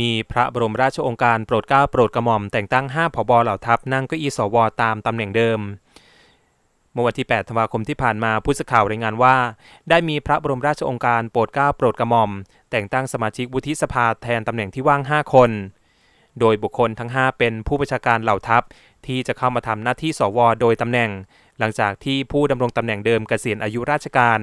มีพระบรมราชองค์การโปรดเกล้าโปรดกระหม่อมแต่งตั้ง 5 ผบเหล่าทัพนั่งเก้าอี้สวตามตำแหน่งเดิม เมื่อวันที่ 8 ธันวาคมที่ผ่านมาผู้สื่อข่าวรายงานว่า ได้มีพระบรมราชองค์การโปรดเกล้าโปรดกระหม่อม แต่งตั้งสมาชิกวุฒิสภาแทนตำแหน่งที่ว่าง 5 คน โดยบุคคลทั้ง 5 เป็นผู้บัญชาการเหล่าทัพที่จะเข้ามาทำหน้าที่สวโดยตำแหน่ง หลังจากที่ผู้ดำรงตำแหน่งเดิมเกษียณอายุราชการ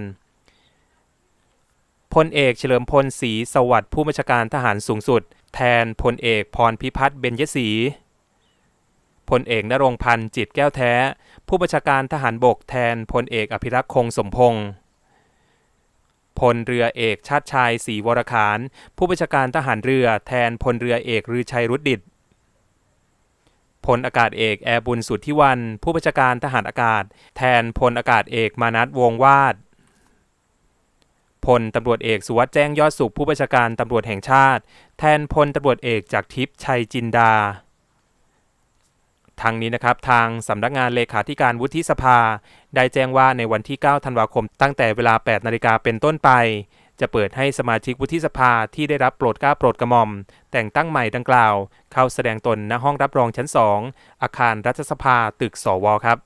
พลเอกเฉลิมพลศรีสวัสดิ์ผู้บัญชาการทหารสูงสุด แทนพลเอกพรพิพัฒน์เบญยศรีพลเอกนรงพันธ์จิตแก้วแท้ ผู้บัญชาการทหารบกแทนพลเอกอภิรักษ์คงสมพงศ์พลเรือเอกชาติชายศรีวรขานผู้บัญชาการทหารเรือแทนพลเรือเอกรือชัยรุดดิตพลอากาศเอกแอร์บุญสุทธิวัน ผู้บัญชาการทหารอากาศ แทนพลอากาศเอกมานัทวงวาด พลตำรวจเอกสุวัสด์แจ้งยอดสุขผู้บัญชาการตำรวจแห่งชาติ แทนพลตำรวจเอกจากทิพย์ชัยจินดาทางนี้นะครับทางสำนักงานเลขาธิการวุฒิสภา ได้แจ้งว่าในวันที่ 9 ธันวาคม ตั้งแต่เวลา 8 นาฬิกาเป็นต้นไป จะเปิดให้สมาชิกวุฒิสภาที่ได้รับโปรดเกล้าโปรดกระหม่อม แต่งตั้งใหม่ดังกล่าว เข้าแสดงตนณห้องรับรองชั้น 2 อาคารรัฐสภาตึกสวครับ